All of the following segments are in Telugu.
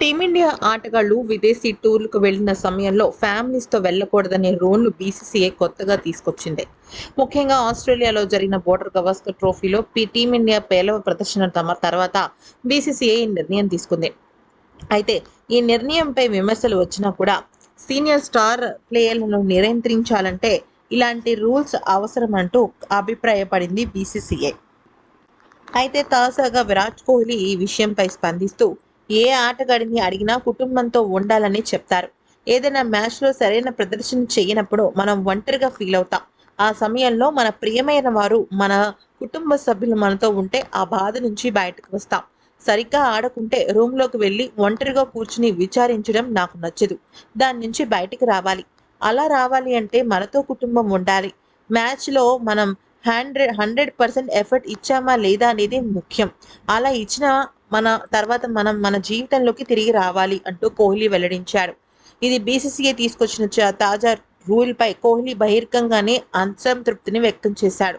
టీమిండియా ఆటగాళ్ళు విదేశీ టూర్లకు వెళ్ళిన సమయంలో ఫ్యామిలీస్తో వెళ్ళకూడదనే రూల్ను బీసీసీఐ కొత్తగా తీసుకొచ్చింది. ముఖ్యంగా ఆస్ట్రేలియాలో జరిగిన బోర్డర్ గవాస్కర్ ట్రోఫీలో టీమిండియా పేలవ ప్రదర్శన తమ తర్వాత బీసీసీఐ ఈ నిర్ణయం తీసుకుంది. అయితే ఈ నిర్ణయంపై విమర్శలు వచ్చినా కూడా సీనియర్ స్టార్ ప్లేయర్లను నియంత్రించాలంటే ఇలాంటి రూల్స్ అవసరమంటూ అభిప్రాయపడింది బీసీసీఐ. అయితే తాజాగా విరాట్ కోహ్లీ ఈ విషయంపై స్పందిస్తూ ఏ ఆటగాడిని అడిగినా కుటుంబంతో ఉండాలని చెప్తారు. ఏదైనా మ్యాచ్లో సరైన ప్రదర్శన చేయనప్పుడు మనం ఒంటరిగా ఫీల్ అవుతాం. ఆ సమయంలో మన ప్రియమైన వారు మన కుటుంబ సభ్యులు మనతో ఉంటే ఆ బాధ నుంచి బయటకు వస్తాం. సరిగ్గా ఆడకుంటే రూమ్లోకి వెళ్ళి ఒంటరిగా కూర్చుని విచారించడం నాకు నచ్చదు. దాని నుంచి బయటికి రావాలి. అలా రావాలి అంటే మనతో కుటుంబం ఉండాలి. మ్యాచ్లో మనం హండ్రెడ్ హండ్రెడ్ పర్సెంట్ ఎఫర్ట్ ఇచ్చామా లేదా అనేది ముఖ్యం. అలా ఇచ్చిన మన తర్వాత మనం మన జీవితంలోకి తిరిగి రావాలి అంటూ కోహ్లీ వెల్లడించాడు. ఇది బీసీసీఐ తీసుకొచ్చిన చ- తాజా రూల్పై కోహ్లీ బహిర్గంగానే అసంతృప్తిని వ్యక్తం చేశాడు.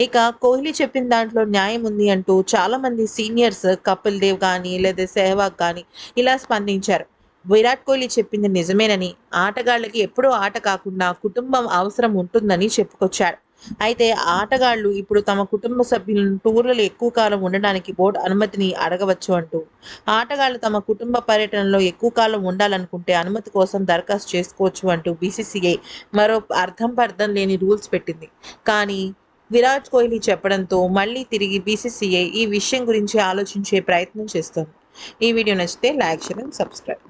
ఇక కోహ్లీ చెప్పిన దాంట్లో న్యాయం ఉంది అంటూ చాలా మంది సీనియర్స్ కపిల్ దేవ్ కానీ లేదా సెహ్వాగ్ కానీ ఇలా స్పందించారు. విరాట్ కోహ్లీ చెప్పింది నిజమేనని ఆటగాళ్ళకి ఎప్పుడూ ఆట కాకుండా కుటుంబం అవసరం ఉంటుందని చెప్పుకొచ్చాడు. అయితే ఆటగాళ్ళు ఇప్పుడు తమ కుటుంబ సభ్యులను టూర్లలో ఎక్కువ కాలం ఉండడానికి బోర్డు అనుమతిని అడగవచ్చు అంటూ ఆటగాళ్ళు తమ కుటుంబ పర్యటనలో ఎక్కువ కాలం ఉండాలనుకుంటే అనుమతి కోసం దరఖాస్తు చేసుకోవచ్చు అంటూ బీసీసీఐ మరో అర్థం పర్థం లేని రూల్స్ పెట్టింది. కానీ విరాట్ కోహ్లీ చెప్పడంతో మళ్ళీ తిరిగి బీసీసీఐ ఈ విషయం గురించి ఆలోచించే ప్రయత్నం చేస్తోంది. ఈ వీడియో నచ్చితే లైక్ షేర్ సబ్స్క్రైబ్.